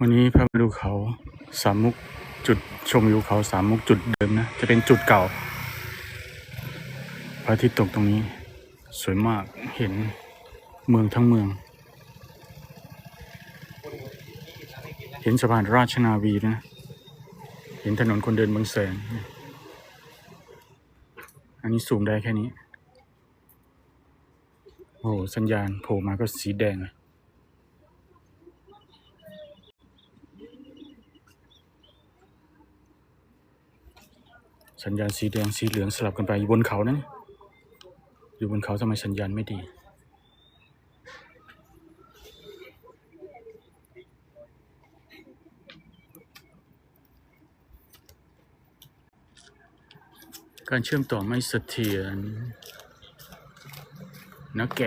วันนี้พามาดูเขาสามมุกจุดชมวิวเขาสามมุกจุดเดิมนะ จะเป็นจุดเก่าพระอาทิตย์ตกตรงนี้ สวยมากเห็นเมืองทั้งเมือง เห็นสะพานราชนาวีนะ เห็นถนนคนเดินบางแสน อันนี้ซูมได้แค่นี้ โอ้โหสัญญาณโผล่มาก็สีแดงเลย สัญญาณสีแดงสีเหลืองสลับกันไปอยู่บนเขานะอยู่บนเขาทำไมสัญญาณไม่ดีการเชื่อมต่อไม่เสถียรนะแก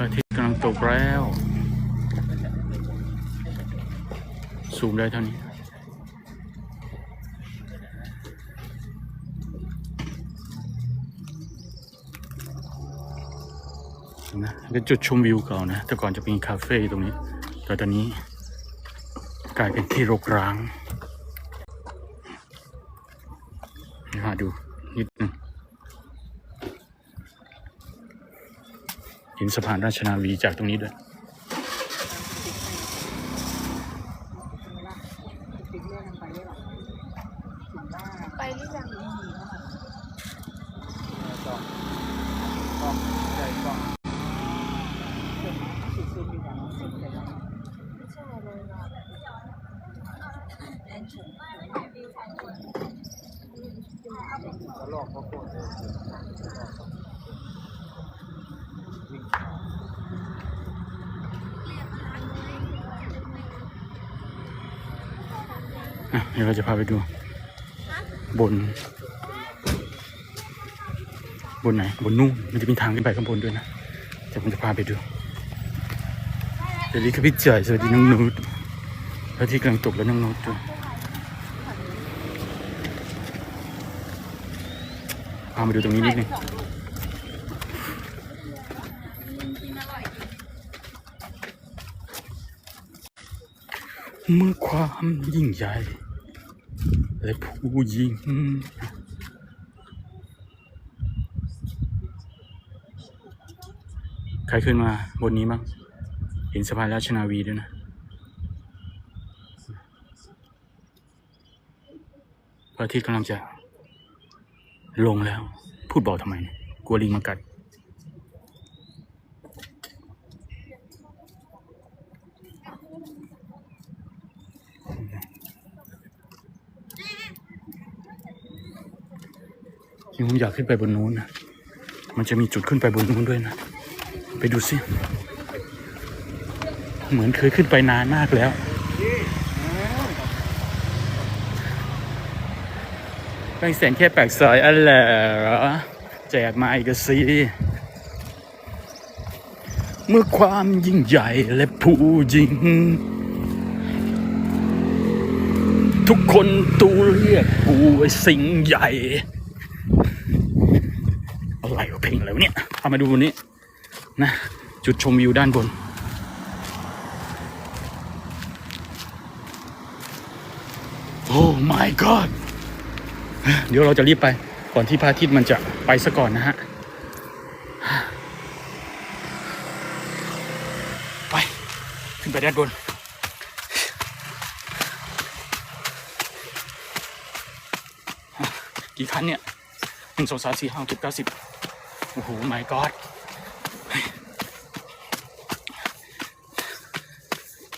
พระอาทิตย์ กแล้วซูมได้เท่านี้ นะเป็นจุดชมวิวเก่านะ แต่ก่อนจะมีคาเฟ่ตรงนี้ แต่ตอนนี้กลายเป็นที่รกร้างมาดูนิดหนึง เห็นสะพานราชนาวีจากตรงนี้ด้วย ไปหรือยังไม่ใช่เลยนะ อะเดี๋ยวเราจะพาไปดู บน บนไหน บนนู่นมันจะมีทางขึ้นไปข้างบนด้วยนะเดี๋ยวผมจะพาไปดูสวัสดีครับพี่จ่อยสวัสดีน้องนุชพระอาที่กำลังตกแล้วน้องนุชด้วยพามาดูตรงนี้นิดนึงเมื่อความยิ่งใหญ่ และผู้หญิงใครขึ้นมาบนนี้บ้างเห็นสะพานราชนาวีด้วยนะ พระอาทิตย์กำลังจะลงแล้ว พูดบอกทำไมนี่ยกลัวลิงมากัด ผมอยากขึ้นไปบนนู้นนะ มันจะมีจุดขึ้นไปบนนู้นด้วยนะ ไปดูสิ เหมือนเคยขึ้นไปนานมากแล้ว แป้งแสนแค่แปากซอยอะไรเหรอแจกมาอีกสิเมื่อความยิ่งใหญ่และผู้หญิงทุกคนตูเรียกกูไอ้สิ่งใหญ่ อะไรวะเพลงอะไรวเนี่ยเอามาดูบนนี้นะจุดชมวิวด้านบน โอ้ my god เดี๋ยวเราจะรีบไปก่อนที่พระอาทิตย์มันจะไปซะก่อนนะฮะ ไป ขึ้นไปด้านบนกี่คันเนี่ยหนึ่งสองสามสี่ห้าหกเจ็ดเก้าสิบ โอ้โห my god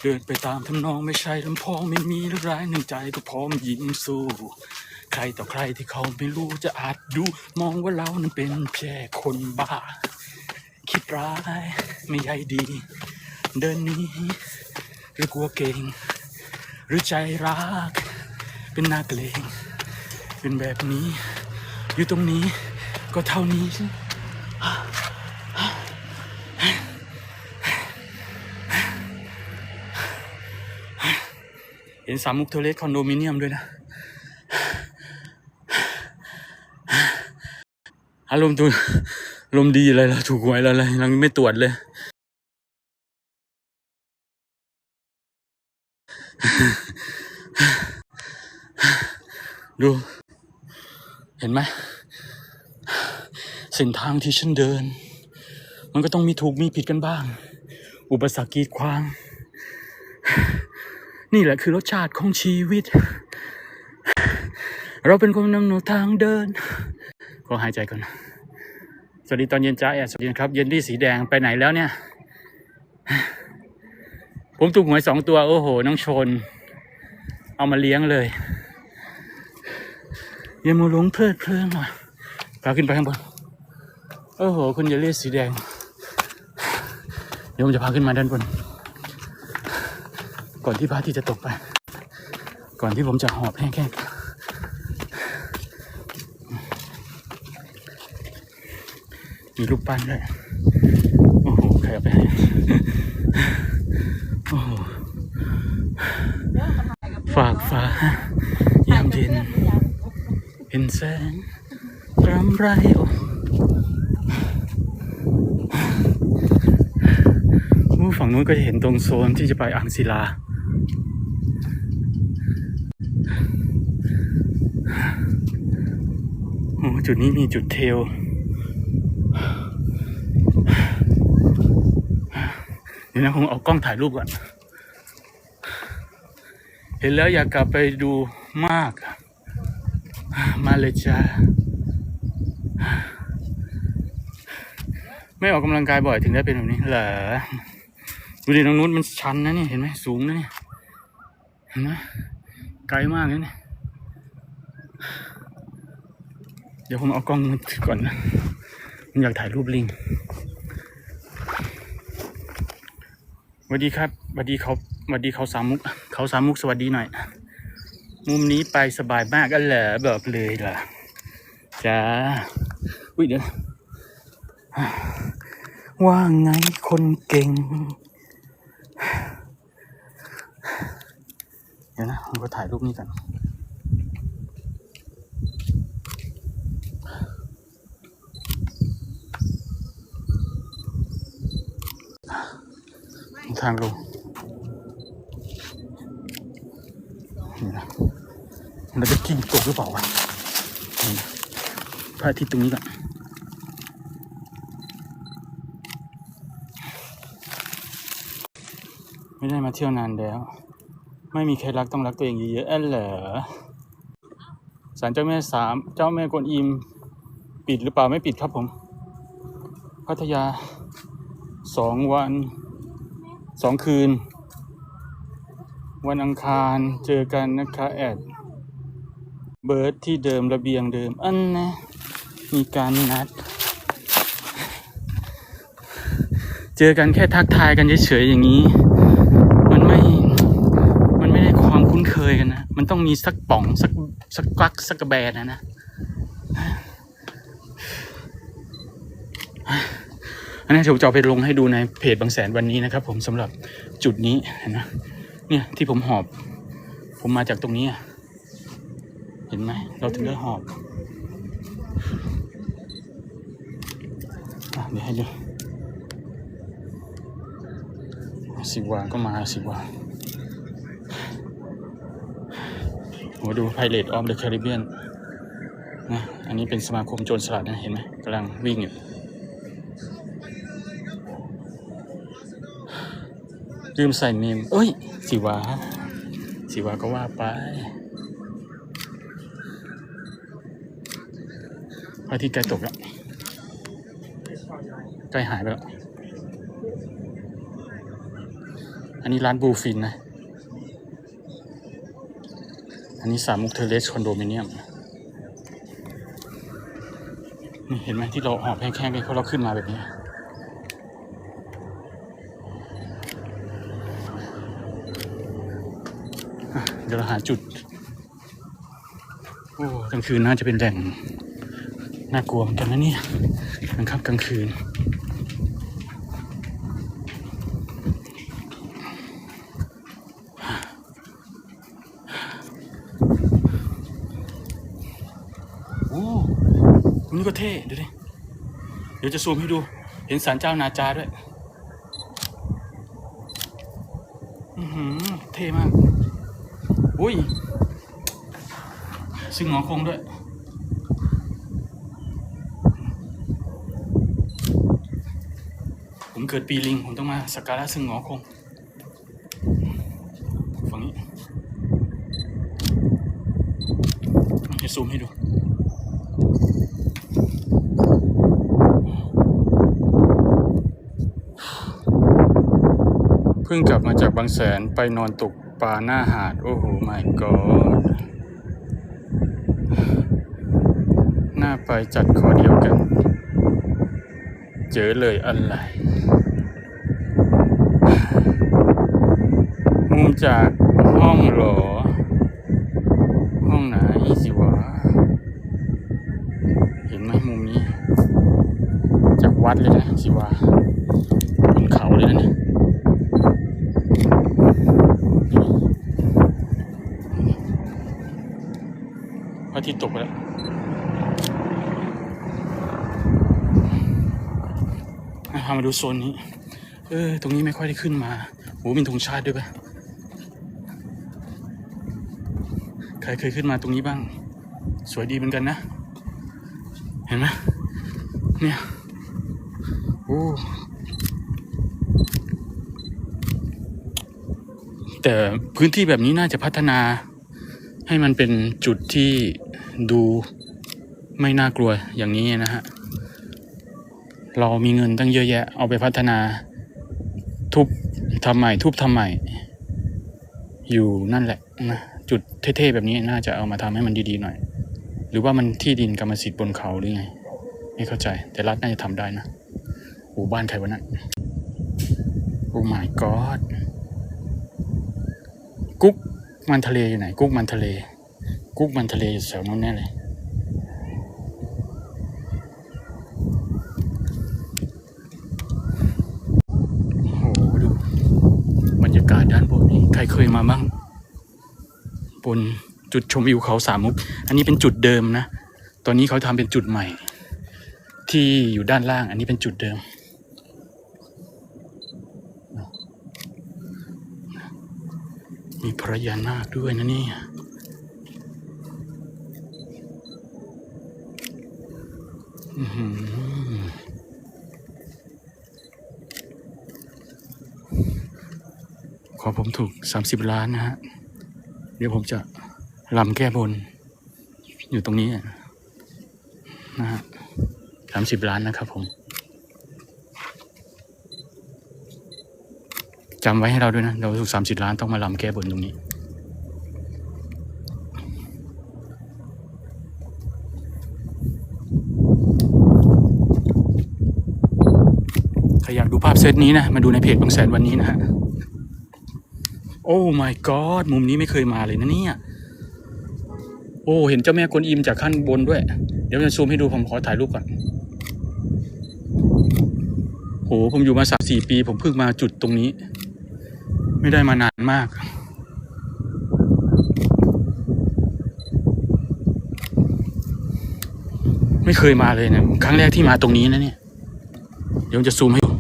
เดินไปตามทำนองไม่ใช่ลำพองไม่มีหรือร้ายหนึ่งใจก็พร้อมยิ้มสู้ ใครต่อใครที่เขาไม่รู้จะอาจดูมองว่าเรานั้นเป็นแค่คนบ้า คิดร้ายไม่ใยดี เดินนี้หรือกลัวเก่ง หรือใจรัก เป็นนาเกลงเป็นแบบนี้ อยู่ตรงนี้ก็เท่านี้ ห็นสามมุกเทเลสคอนโดมิเนียมด้วยนะอารมณ์ตัวอารมดีอะไรล่ะถูกหวยอะไรเลยยังไม่ตรวจเลย ดู เห็นไหมเส้นทางที่ฉันเดิน มันก็ต้องมีถูกมีผิดกันบ้าง อุปสรรคกีดขวาง นี่แหละคือรสชาติของชีวิต เราเป็นคนนำหนทางเดินก็หายใจก่อน สวัสดีตอนเย็นจ้าแอดสวัสดีครับ เย็นที่สีแดงไปไหนแล้วเนี่ย ผมถูกหวยสองตัว โอ้โห น้องชน เอามาเลี้ยงเลยอย่ามาหลงเพลิดเพลินหน่อยพาขึ้นไปข้างบน โอ้โห คุณเยลลี่สีแดงเดี๋ยวผมจะพาขึ้นมาด้านบน ก่อนที่พระอาทิตย์จะตกไป ก่อนที่ผมจะหอบแห้งๆมีรูปปั้นด้วยโอ้โหใครเอาไปให้โอ้โหฝากฟ้ายามเย็น เห็นแสงรำไรโอ้โอ้ฝั่งนู้นก็จะเห็นตรงโซนที่จะไปอ่างศิลา โอ้ จุดนี้มีจุดเทล เดี๋ยวนะผมเอากล้องถ่ายรูปก่อน เห็นแล้วอยากกลับไปดูมาก มาเลยจ้าไม่ออกกำลังกายบ่อยถึงได้เป็นแบบนี้เหรอดูดิตรงนู้นมันชันนะนี่เห็นไหมสูงนะนี่เห็นไหมไกลมากเลยนี่เดี๋ยวผมเอากล้องมือถือก่อนนะผมอยากถ่ายรูปลิงสวัสดีครับสวัสดีเขาสวัสดีเขาสามมุก เขาสามมุกสวัสดีหน่อย มุมนี้ไปสบายมากกันเหรอแบบเลยล่ะจ้าอุ้ยเดี๋ยวว่าไงคนเก่ง เดี๋ยวนะผมก็ถ่ายรูปนี้กัน ทางลงนี่นะเราจะกิ้งตกหรือเปล่าวะพระอาทิตย์ตรงนี้ก่อนไม่ได้มาเที่ยวนานแล้ว ไม่มีใครรักต้องรักตัวเองเยอะๆเอ้อเหรอศาลเจ้าแม่สามเจ้าแม่กวนอิมปิดหรือเปล่าไม่ปิดครับผม พัทยาสองวัน สองคืน วันอังคารเจอกันนะคะแอดเบิร์ดที่เดิมระเบียงเดิม อันนะ มีการนัด เจอกันแค่ทักทายกันเฉยๆอย่างนี้ มันไม่ มันไม่ได้ความคุ้นเคยกันนะ มันต้องมีสักป่อง สักสักกักสักกระแบนนะนะ อันนี้ผมจะเอาไปลงให้ดูในเพจบางแสนวันนี้นะครับ ผมสำหรับจุดนี้เห็นไหมเนี่ยที่ผมหอบ ผมมาจากตรงนี้เห็นไหมเราถึงได้หอบอเดี๋ยวให้ดูสิวาก็มาสิวาโหดูไพเรตออฟเดอะแคริบเบียนนะอันนี้เป็นสมาคมโจรสลัดนะเห็นไหมกำลังวิ่งอยู่ ลืมใส่เมมเอ้ย สิวา สิวาก็ว่าไปพระอาทิตย์ใกล้ตกแล้วใกล้หายไปแล้ว อันนี้ร้านบูฟินนะ อันนี้สามมุกเทเลสคอนโดมิเนียม นี่เห็นไหมที่เราหอบแห้งๆกันเขาะเราขึ้นมาแบบนี้ เดี๋ยวเราหาจุดกลางคืนน่าจะเป็นแหล่งน่ากลัวเหมือนกันนะเนี่ยนะครับกลางคืนโอ้นี่ก็เท่ดูดิเดี๋ยวจะซูมให้ดู เห็นสารเจ้านาจาด้วย อุ้ยซึ่งหงอคงด้วย ผมเกิดปีลิง ผมต้องมาสักการะซึ่งหงอคงฝั่งนี้จะซูมให้ดูเพิ่งกลับมาจากบางแสนไปนอนตก ปลาหน้าหาด โอ้โห my god น่าไปจัดขอเดียวกัน เจอเลยอะไร มุมจากห้องหรอ ห้องไหนสิวะ เห็นไหมมุมนี้ จากวัดเลยนะสิวะบนเขาเลยนะเนี่ย พระอาทิตย์ตกไปแล้ว อะพา มาดูโซนนี้ เออ ตรงนี้ไม่ค่อยได้ขึ้นมาโหมีธงชาติด้วยปะใครเคยขึ้นมาตรงนี้บ้าง สวยดีเหมือนกันนะ เห็นไหมเนี่ย โอ้ แต่พื้นที่แบบนี้น่าจะพัฒนา ให้มันเป็นจุดที่ดูไม่น่ากลัวอย่างนี้นะฮะ เรามีเงินตั้งเยอะแยะ เอาไปพัฒนา ทุบทำใหม่ ทุบทำใหม่ อยู่นั่นแหละนะจุดเท่ๆแบบนี้น่าจะเอามาทำให้มันดีๆหน่อย หรือว่ามันที่ดินกรรมสิทธิ์บนเขาหรือไง ไม่เข้าใจ แต่รัฐน่าจะทำได้นะโอ้บ้านใครวะนั่นโอ้ my god กุ๊กมันทะเลอยู่ไหน กุ๊กมันทะเล กุ๊กมันทะเลอยู่แถวนู้นแน่เลย โอ้โหดูบรรยากาศด้านบนนี้ใครเคยมาบ้าง บ น จุดชมวิวเขาสามมุก อันนี้เป็นจุดเดิมนะ ตอนนี้เขาทำเป็นจุดใหม่ ที่อยู่ด้านล่าง อันนี้เป็นจุดเดิม มีพระยานาคด้วยนะนี่ขอผมถูกสามสิบล้านนะฮะ เดี๋ยวผมจะลำแก้บน อยู่ตรงนี้นะฮะสามสิบล้านนะครับผมจำไว้ให้เราด้วยนะ เราถูกสามสิบล้านต้องมาลำแก้บนตรงนี้ ใครอยากดูภาพเซตนี้นะ มาดูในเพจบางแสนวันนี้นะฮะ อ้ my god มุมนี้ไม่เคยมาเลยนะเนี่ย โอ้ เห็นเจ้าแม่กวนอิมจากขั้นบนด้วย เดี๋ยวจะซูมให้ดูผมขอถ่ายรูปก่อน โห ผมอยู่มาสามสี่ปี ผมเพิ่งมาจุดตรงนี้ ไม่ได้มานานมาก ไม่เคยมาเลยนะ ครั้งแรกที่มาตรงนี้นะเนี่ย เดี๋ยวจะซูมให้ดู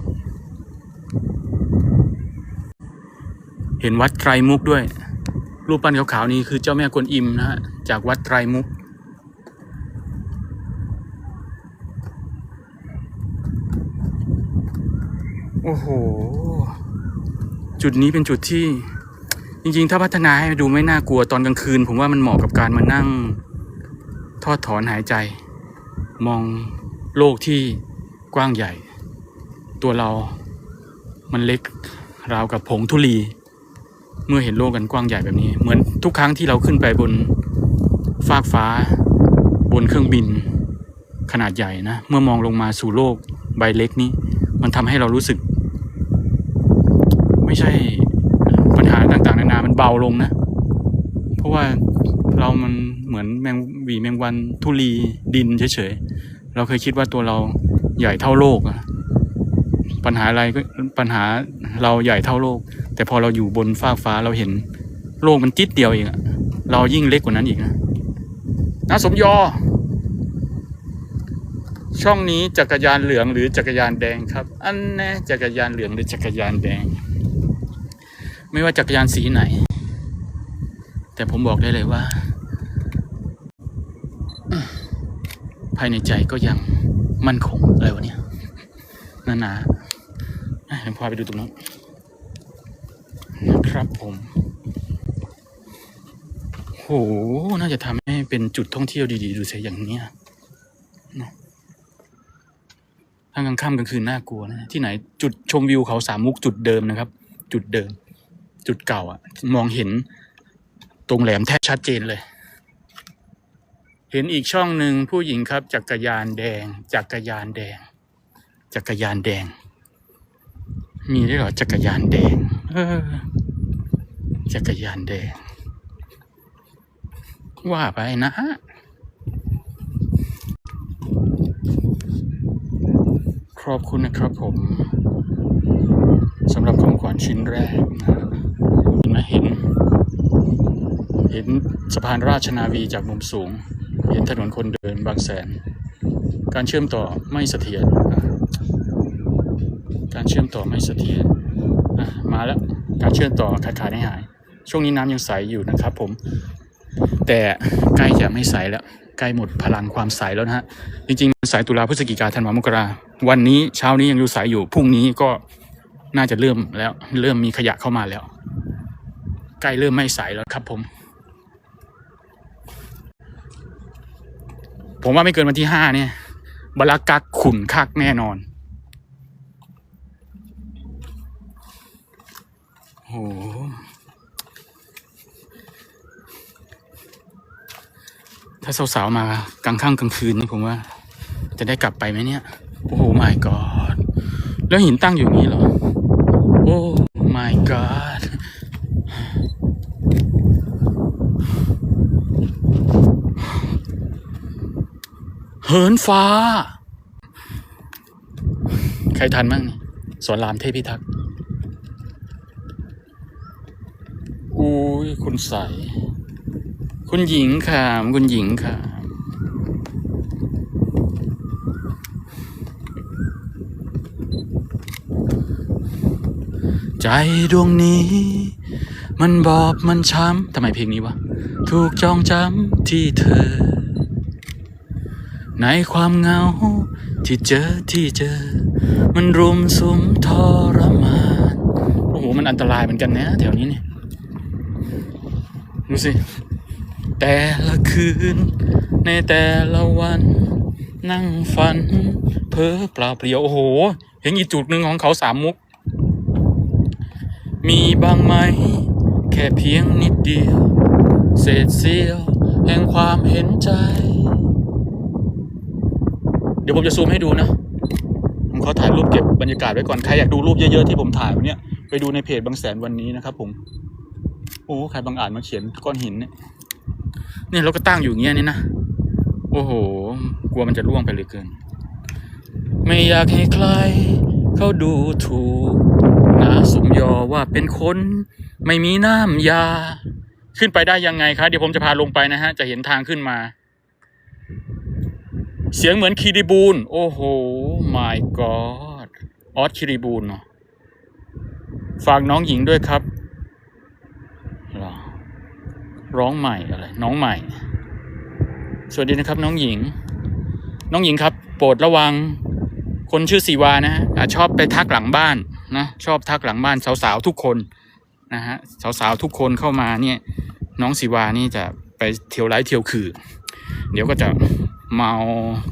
เห็นวัดไตรมุกด้วย รูปปั้นขาวๆนี้คือเจ้าแม่กวนอิมนะฮะจากวัดไตรมุกโอ้โห จุดนี้เป็นจุดที่ จริงๆ ถ้าพัฒนาให้ดูไม่น่ากลัวตอนกลางคืน ผมว่ามันเหมาะกับการมานั่ง ทอดถอนหายใจ มองโลกที่กว้างใหญ่ ตัวเรามันเล็กราวกับผงธุลี เมื่อเห็นโลกกันกว้างใหญ่แบบนี้ เหมือนทุกครั้งที่เราขึ้นไปบนฟากฟ้า บนเครื่องบิน ขนาดใหญ่นะ เมื่อมองลงมาสู่โลกใบเล็กนี้ มันทำให้เรารู้สึก ไม่ใช่ปัญหาต่างๆ นานา มันเบาลงนะ เพราะว่าเรามันเหมือนแมงหวีแมงวันทุลีดินเฉยๆ เราเคยคิดว่าตัวเราใหญ่เท่าโลกอะปัญหาอะไรก็ปัญหาเราใหญ่เท่าโลก แต่พอเราอยู่บนฟากฟ้าเราเห็นโลกมันติดเดียวเองอะเรายิ่งเล็กกว่านั้นอีกนะนะสมยอ ช่องนี้จักรยานเหลืองหรือจักรยานแดงครับ อันแน่จักรยานเหลืองหรือจักรยานแดง ไม่ว่าจักรยานสีไหน แต่ผมบอกได้เลยว่า ภายในใจก็ยังมั่นคงอะไรวะเนี่ยนานาอะเดี๋ยวพาไปดูตรงนู้น ครับผมโหน่าจะทำให้เป็นจุดท่องเที่ยวดีๆ ดูสิอย่างเนี้ยนะถ้ากลางค่ำกลางคืนน่ากลัวนะที่ไหนจุดชมวิวเขาสามมุกจุดเดิมนะครับ จุดเดิม จุดเก่าอะมองเห็นตรงแหลมแทบชัดเจนเลย เห็นอีกช่องหนึ่งผู้หญิงครับ จักรยานแดง จักรยานแดง จักรยานแดง มีด้วยเหรอจักรยานแดง เออ จักรยานแดง ว่าไปนะฮะขอบคุณนะครับผมสำหรับของขวัญชิ้นแรกนะเห็น เห็นสะพานราชนาวีจากมุมสูง เห็นถนนคนเดินบางแสน การเชื่อมต่อไม่เสถียรการเชื่อมต่อไม่เสถียรมาแล้ว การเชื่อมต่อขาดขาดให้หาย ช่วงนี้น้ำยังใสอยู่นะครับผม แต่ใกล้จะไม่ใสแล้วใกล้หมดพลังความใสแล้วนะฮะ จริงๆใสตุลาพฤศจิกาธันวามกราวันนี้เช้านี้ยังดูใสอยู่ พรุ่งนี้ก็น่าจะเริ่มแล้ว เริ่มมีขยะเข้ามาแล้ว ใกล้เริ่มไม่ใสแล้วครับผม ผมว่าไม่เกินวันที่ห้าเนี่ยบลากักขุนคักแน่นอนโอ้โห ถ้าสาวๆมากลางค่ำกลางคืนนี่ผมว่า จะได้กลับไปไหมเนี่ย โอ้โห my god แล้วหินตั้งอยู่นี้เหรอ โอ้ my god เหินฟ้า ใครทันบ้างนี่สอนรามเทพิทักษ์อุ้ย คุณใส คุณหญิงค่ะคุณหญิงค่ะใจดวงนี้ มันบอบมันช้ำทำไมเพลงนี้วะ ถูกจองจำที่เธอ ในความเหงาที่เจอที่เจอ มันรุมสุมทรมาน โอ้โห มันอันตรายเหมือนกันนะแถวนี้เนี่ย ดูสิ แต่ละคืน ในแต่ละวัน นั่งฝัน เพ้อเปล่าเปลี่ยว โอ้โหเห็นอีกจุดหนึ่งของเขาสามมุก มีบางไหม แค่เพียงนิดเดียว เศษเสี้ยว แห่งความเห็นใจ เดี๋ยวผมจะซูมให้ดูนะ ผมขอถ่ายรูปเก็บบรรยากาศไว้ก่อน ใครอยากดูรูปเยอะๆที่ผมถ่ายวันนี้ไปดูในเพจบางแสนวันนี้นะครับผม โอ้ ใครบางอ่านมาเขียนก้อนหินเนี่ย เนี่ยเราก็ตั้งอยู่เงี้ยนี่นะ โอ้โห กลัวมันจะร่วงไปเลยเกิน ไม่อยากให้ใคร เขาดูถูกนาสมยอว่าเป็นคน ไม่มีน้ำยา ขึ้นไปได้ยังไงคะ เดี๋ยวผมจะพาลงไปนะฮะ จะเห็นทางขึ้นมา เสียงเหมือนคีริบูนโอ้โห my god ออสคีริบูนเนาะฝากน้องหญิงด้วยครับ ร้องใหม่อะไรน้องใหม่ สวัสดีนะครับน้องหญิง น้องหญิงครับ โปรดระวัง คนชื่อสีวานะฮะชอบไปทักหลังบ้านนะชอบทักหลังบ้านสาวๆทุกคนนะฮะสาวๆทุกคนเข้ามาเนี่ย น้องสีวานี่จะไปเที่ยวไร้เที่ยวคือ เดี๋ยวก็จะเมา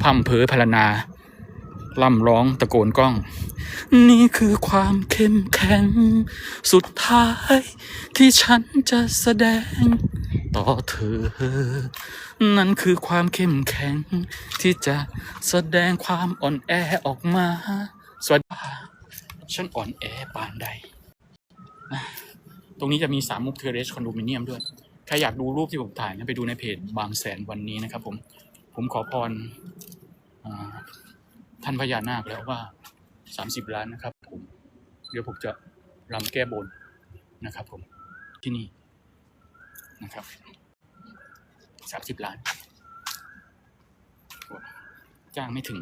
พั่มเพอพรรณนา ล่ำร้องตะโกนกล้อง นี่คือความเข้มแข็ง สุดท้ายที่ฉันจะแสดง ต่อเธอ นั่นคือความเข้มแข็ง ที่จะแสดงความอ่อนแอออกมา สวัสดีค่ะฉันอ่อนแอปานใด ตรงนี้จะมีสามมุกเทเรสคอนโดมิเนียมด้วย ใครอยากดูรูปที่ผมถ่ายนะไปดูในเพจบางแสนวันนี้นะครับผม ผมขอพรอ่า ท่านพญานาคแล้วว่าสามสิบล้านนะครับผมเดี๋ยวผมจะรำแก้บนนะครับผมที่นี่นะครับสามสิบล้านจ้างไม่ถึง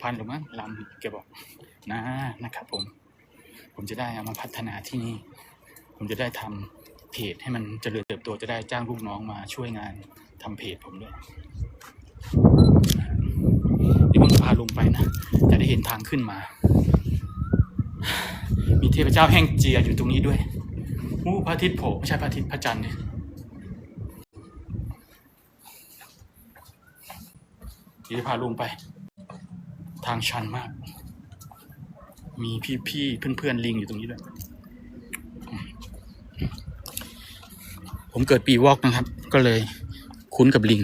พันหรือมั้งลำแกบอกนะนะครับผม ผมจะได้เอามาพัฒนาที่นี่ ผมจะได้ทำเพจให้มันเจริญเติบโตจะได้จ้างลูกน้องมาช่วยงานทำเพจผมด้วยาลงไปนะ จะได้เห็นทางขึ้นมา มีเทพเจ้าแห่งเจียอยู่ตรงนี้ด้วยอู้พระอาทิตย์โผล่ไม่ใช่พระอาทิตย์พระจันทร์เนี่ยจะพาลงไป ทางชันมาก มีพี่ๆเพื่อนๆลิงอยู่ตรงนี้ด้วย ผมเกิดปีวอกนะครับ ก็เลยคุ้นกับลิง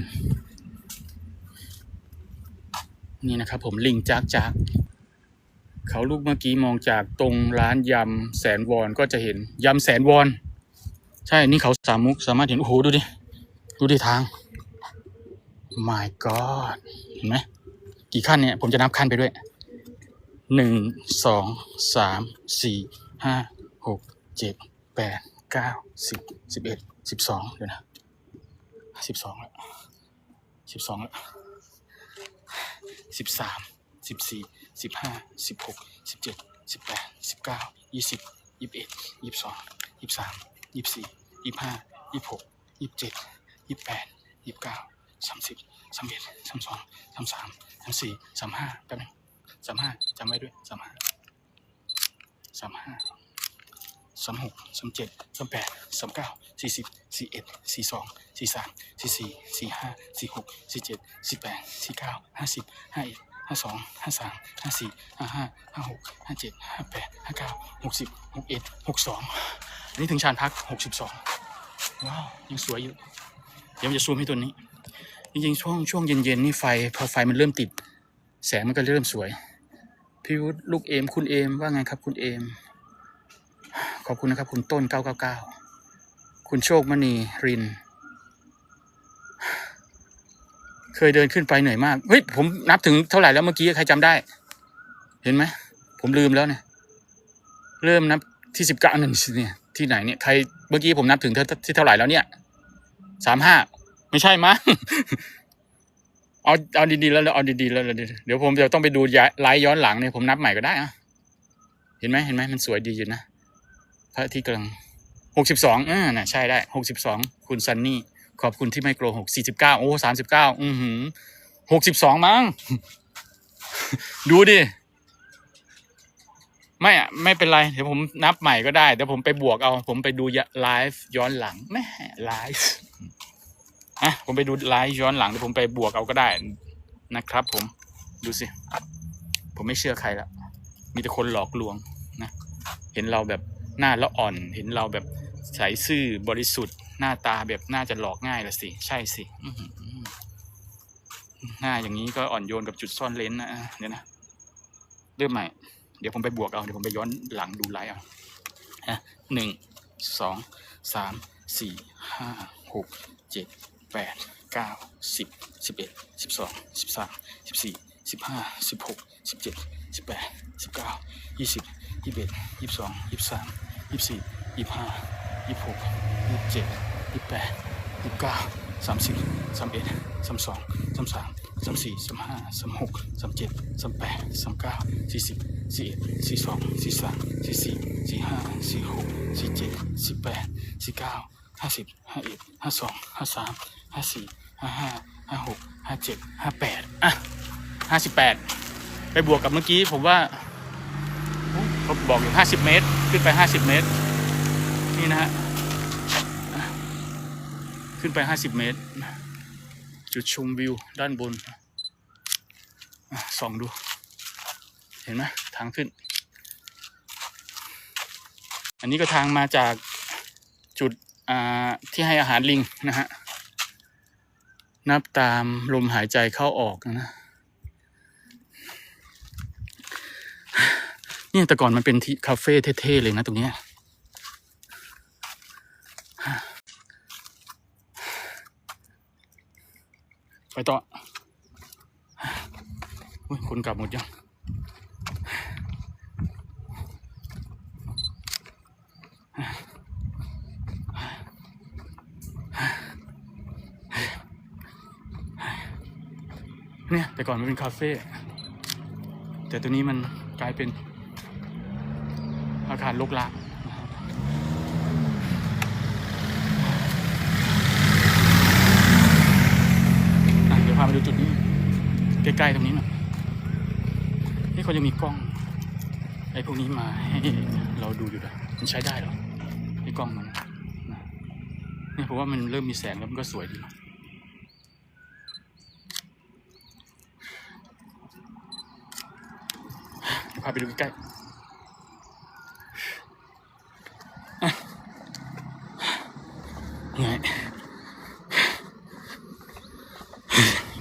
นี่นะครับผมลิงจากจากเขาลูกเมื่อกี้มองจากตรงร้านยำแสนวอนก็จะเห็นยำแสนวอน ใช่นี่เขาสามมุกสามารถเห็น โอ้โห ดูดิ ดูดิทาง my god เห็นไหมกี่ขั้นเนี่ย ผมจะนับขั้นไปด้วยหนึ่งสองสามสี่ห้าหกเจ็ดแปดเก้าสิบสิบเอ็ดสิบสองเดี๋ยวนะสิบสองแล้วสิบสองแล้ว สิบสามสิบสี่สิบห้าสิบหกสิบเจ็ดสิบแปดสิบเก้ายี่สิบยี่สิบเอ็ดยี่สิบสองยี่สิบสามยี่สิบสี่ยี่สิบห้ายี่สิบหกยี่สิบเจ็ดยี่สิบแปดยี่สิบเก้าสามสิบสามเอ็ดสามสองสามสามสามสี่สามห้าแป๊บนึงสามห้าจำไว้ด้วยสามห้าสามห้า สามหกสามเจ็ดสามแปดสามเก้าสี่สิบสี่เอ็ดสี่สองสี่สามสี่สี่สี่ห้าสี่หกสี่เจ็ดสี่แปดสี่เก้าห้าสิบห้าเอ็ดห้าสองห้าสามห้าสี่ห้าห้าห้าหกห้าเจ็ดห้าแปดห้าเก้าหกสิบหกเอ็ดหกสองนนี้ถึงชานพักหกสิบสองว้าวยังสวยอยู่เดี๋ยวจะซูมให้ตัวนี้ จริงๆช่วงช่วงเย็นๆนี่ไฟพอไฟมันเริ่มติด แสงมันก็เริ่มสวยพี่วุฒิลูกเอมคุณเอมว่าไงครับคุณเอม ขอบคุณนะครับ คุณต้น 999 คุณโชคมณีริน เคยเดินขึ้นไปเหนื่อยมาก เฮ้ย ผมนับถึงเท่าไหร่แล้วเมื่อกี้ ใครจำได้ เห็นไหม ผมลืมแล้วเนี่ย เริ่มนับที่สิบเก้าหนึ่งเนี่ยที่ไหนเนี่ย ใคร เมื่อกี้ผมนับถึงเท่าที่เท่าไหร่แล้วเนี่ยสามห้าไม่ใช่มั้งเอาเอาดีๆแล้วเอาดีๆแล้วเดี๋ยวผมจะต้องไปดูไลฟ์ย้อนหลังเนี่ยผมนับใหม่ก็ได้อะเห็นไหมเห็นไหมมันสวยดีอยู่นะ พระอาทิตย์กำลังหกสิบสองอ่าน่ะใช่ได้หกสิบสองคุณซันนี่ ขอบคุณที่ไม่โกรหกสี่สิบเก้าโอ้สามสิบเก้าอือหือหกสิบสองมั้ง ดูดิ ไม่อะไม่เป็นไร เดี๋ยวผมนับใหม่ก็ได้ เดี๋ยวผมไปบวกเอา ผมไปดูไลฟ์ย้อนหลังแม่ไลฟ์อะผมไปดูไลฟ์ย้อนหลังเดี๋ยวผมไปบวกเอาก็ได้นะครับผมดูสิ ผมไม่เชื่อใครละมีแต่คนหลอกลวงนะ เห็นเราแบบ หน้าละอ่อนเห็นเราแบบใสซื่อบริสุทธิ์ หน้าตาแบบน่าจะหลอกง่ายละสิ ใช่สิหน้าอย่างนี้ก็อ่อนโยนกับจุดซ่อนเลนนะอะเดี๋ยวนะเริ่มใหม่ เดี๋ยวผมไปบวกเอาเดี๋ยวผมไปย้อนหลังดูไลฟ์เอาอะหนึ่งสองสามสี่ห้าหกเจ็ดแปดเก้าสิบสิบเอ็ดสิบสองสิบสามสิบสี่สิบห้าสิบหกสิบเจ็ด สิบแปดสิบเก้ายี่สิบยี่สิบเอ็ดยี่สิบสองยี่สิบสามยี่สิบสี่ยี่สิบห้ายี่สิบหกยี่สิบเจ็ดยี่สิบแปดยี่สิบเก้าสามสิบสามเอ็ดสามสองสามสามสามสี่สามห้าสามหกสามเจ็ดสามแปดสามเก้าสี่สิบสี่เอ็ดสี่สองสี่สามสี่สี่สี่ห้าสี่หกสี่เจ็ดสี่แปดสี่เก้าห้าสิบห้าเอ็ดห้าสองห้าสามห้าสี่ห้าห้าห้าหกห้าเจ็ดห้าแปดอะห้าสิบแปด ไปบวกกับเมื่อกี้ผมว่าเขาบอกอยู่ห้าสิบเมตร ขึ้นไปห้าสิบเมตร นี่นะฮะ ขึ้นไปห้าสิบเมตร จุดชมวิวด้านบนส่องดู เห็นไหมทางขึ้น อันนี้ก็ทางมาจากจุดที่ให้อาหารลิงนะฮะ นับตามลมหายใจเข้าออกนะ เนี่ยแต่ก่อนมันเป็นที่คาเฟ่เท่ๆเลยนะตรงเนี้ยไปต่ออุ้ยคนกลับหมดยังเนี่ยแต่ก่อนมันเป็นคาเฟ่แต่ตัวนี้มันกลายเป็น อาคารลกล้างเดี๋ยวพาไปดูจุดนี้ ใกล้ๆตรงนี้หน่อยนี่เขาจะมีกล้องไอ้พวกนี้มาให้เราดูอยู่นะมันใช้ได้หรอไอ้กล้องมันนะเนี่ยผมว่ามันเริ่มมีแสงแล้วมันก็สวยดีนะพาไปดูใกล้ๆอะไง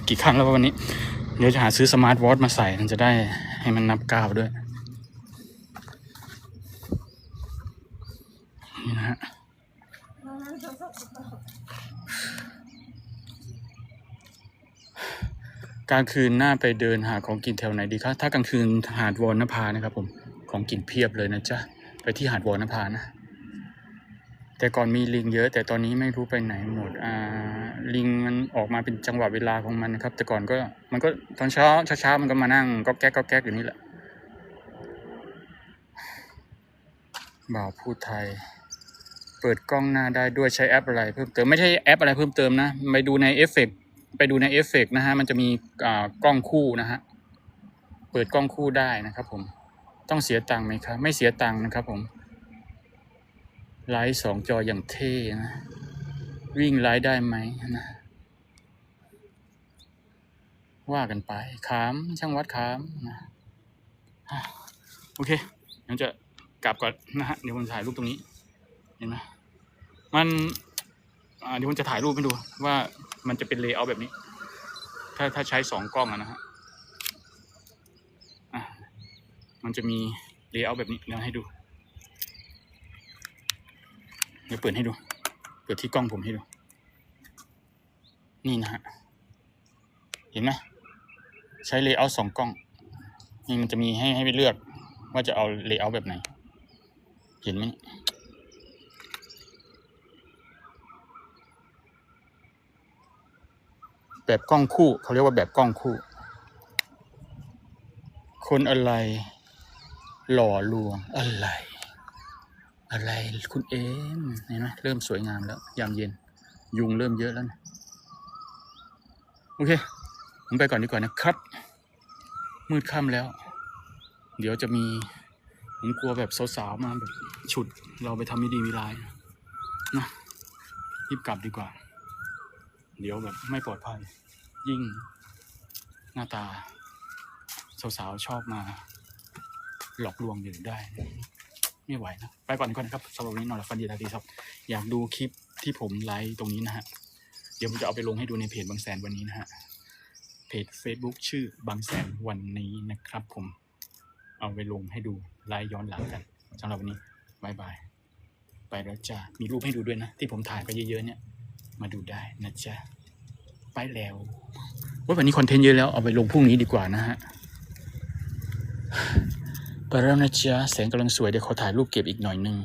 กี่ ครั้งแล้ววันนี้ เดี๋ยวจะหาซื้อสมาร์ทวอทมาใส่มันจะได้ให้มันนับก้าวด้วย นี่นะฮะกลางคืนน่าไปเดินหาของกินแถวไหนดีคะถ้ากลางคืนหาดวอนนภานะครับผมของกินเพียบเลยนะจ๊ะไปที่หาดวอนนภานะ แต่ก่อนมีลิงเยอะ แต่ตอนนี้ไม่รู้ไปไหนหมดอ่าลิงมันออกมาเป็นจังหวะเวลาของมันนะครับ แต่ก่อนก็มันก็ตอนเช้าเช้าเช้ามันก็มานั่งก็แก๊กก็แก๊กอยู่นี่แหละบ่าวพูดไทย เปิดกล้องหน้าได้ด้วยใช้แอปอะไรเพิ่มเติมไม่ใช่แอปอะไรเพิ่มเติมนะไปดูในเอฟเฟกไปดูในเอฟเฟกนะฮะมันจะมีอ่ากล้องคู่นะฮะเปิดกล้องคู่ได้นะครับผมต้องเสียตังค์ไหมครับ ไม่เสียตังค์นะครับผม ไลฟ์สองจออย่างเท่นะ วิ่งไลฟ์ได้ไหมนะว่ากันไปขามช่างวัดขามนะโอเคเดี๋ยวจะกลับก่อนนะฮะเดี๋ยวผมถ่ายรูปตรงนี้ เห็นไหมมันเดี๋ยวผมจะถ่ายรูปให้ดูว่ามันจะเป็นเลเยอร์แบบนี้ ถ้าถ้าใช้สองกล้องนะฮะอะมันจะมีเลเยอร์แบบนี้เดี๋ยวให้ดู เดี๋ยวเปิดให้ดู เปิดที่กล้องผมให้ดู นี่นะฮะ เห็นไหมใช้เลเยอร์สองกล้อง นี่มันจะมีให้ให้ไปเลือก ว่าจะเอาเลเยอร์แบบไหน เห็นไหมแบบกล้องคู่เขาเรียกว่าแบบกล้องคู่ คนอะไร หล่อลวงอะไร อะไรคุณเอมเห็นไหมเริ่มสวยงามแล้ว ยามเย็น ยุงเริ่มเยอะแล้วนะโอเค ผมไปก่อนดีกว่านะครับ มืดค่ำแล้ว เดี๋ยวจะมี ผมกลัวแบบสาวๆมาแบบฉุด เราไปทำไม่ดีไม่ร้ายนะรีบกลับดีกว่า เดี๋ยวแบบไม่ปลอดภัย ยิ่งหน้าตา สาวๆชอบมา หลอกลวงอยู่ได้ ไม่ไหวนะ ไปก่อนดีกว่อนนะครับสำหรับวันนี้นอนหลับฝันดีราตรีครับอยากดูคลิปที่ผมไลฟ์ตรงนี้นะฮะ เดี๋ยวผมจะเอาไปลงให้ดูในเพจบางแสนวันนี้นะฮะ เพจ Facebook ชื่อบางแสนวันนี้นะครับผม เอาไปลงให้ดูไลฟ์ย้อนหลังกันสำหรับวันนี้บายบาย ไปแล้วจ้ามีรูปให้ดูด้วยนะ ที่ผมถ่ายไปเยอะๆเนี่ย มาดูได้นะจ๊ะ ไปแล้วว่าวันนี้คอนเทนต์เยอะแล้วเอาไปลงพรุ่งนี้ดีกว่านะฮะ ไปแล้วนะจ๊ะแสงกำลังสวยเดี๋ยวขอถ่ายรูปเก็บอีกหน่อยหนึง